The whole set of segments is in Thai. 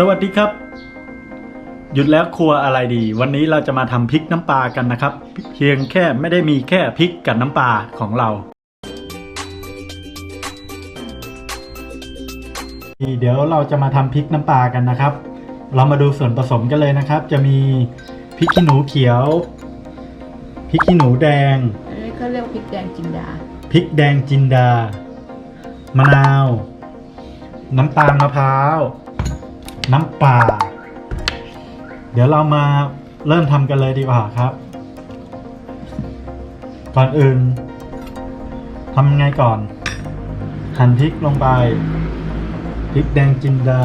สวัสดีครับ หยุดแล้วครัวอะไรดี วันนี้เราจะมาทำพริกน้ำปลากันนะครับ เพียงแค่ไม่ได้มีแค่พริกกับน้ำปลาของเราเดี๋ยวเราจะมาทำพริกน้ำปลากันนะครับ เรามาดูส่วนผสมกันเลยนะครับ จะมีพริกขี้หนูเขียวพริกขี้หนูแดงอันนี้เขาเรียกว่าพริกแดงจินดาพริกแดงจินดา มะนาว น้ำตาลมะพร้าว น้ำปลา เดี๋ยวเรามาเริ่มทำกันเลยดีกว่าครับ ก่อนอื่นทำไงก่อน หั่นพริกลงไป พริกแดงจินดา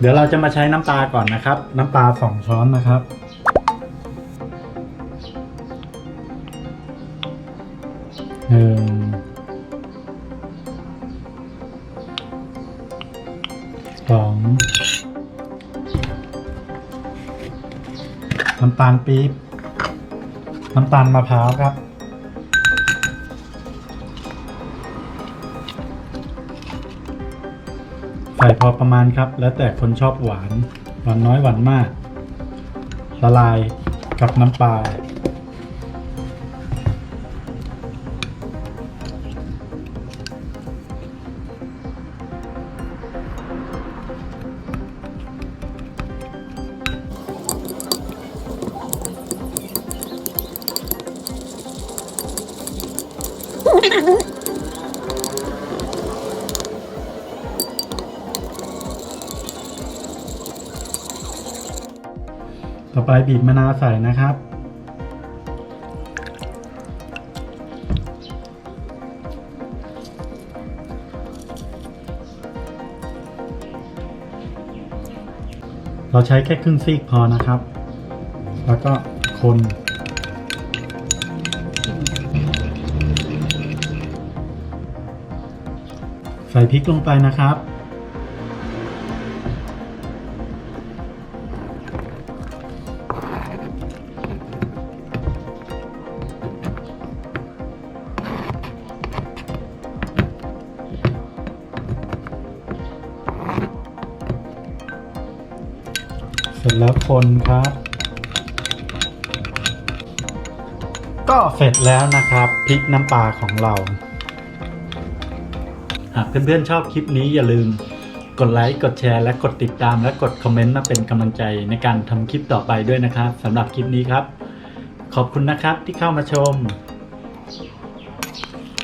เดี๋ยวเราจะมาใช้น้ำปลาก่อนนะครับ น้ำปลาสองช้อนนะครับ หนึ่ง สอง น้ำตาลปี๊บ น้ำตาลมะพร้าวครับ ใส่พอประมาณครับ แล้วแต่คนชอบหวาน หวานน้อยหวานมาก ละลายกับน้ำปลา ต่อไปบีบมะนาวใส่นะครับ เราใช้แค่ครึ่งซีกพอนะครับ แล้วก็คนใส่พริกลงไปนะครับ ร็จแล้วคนครับ ก็เสร็จแล้วนะครับพริกน้ำปลาของเรา หากเพื่อนๆชอบคลิปนี้อย่าลืมกดไลค์ กดแชร์ และกดติดตาม และกดคอมเมนต์มาเป็นกำลังใจในการทำคลิปต่อไปด้วยนะครับสำหรับคลิปนี้ครับ ขอบคุณนะครับที่เข้ามาชม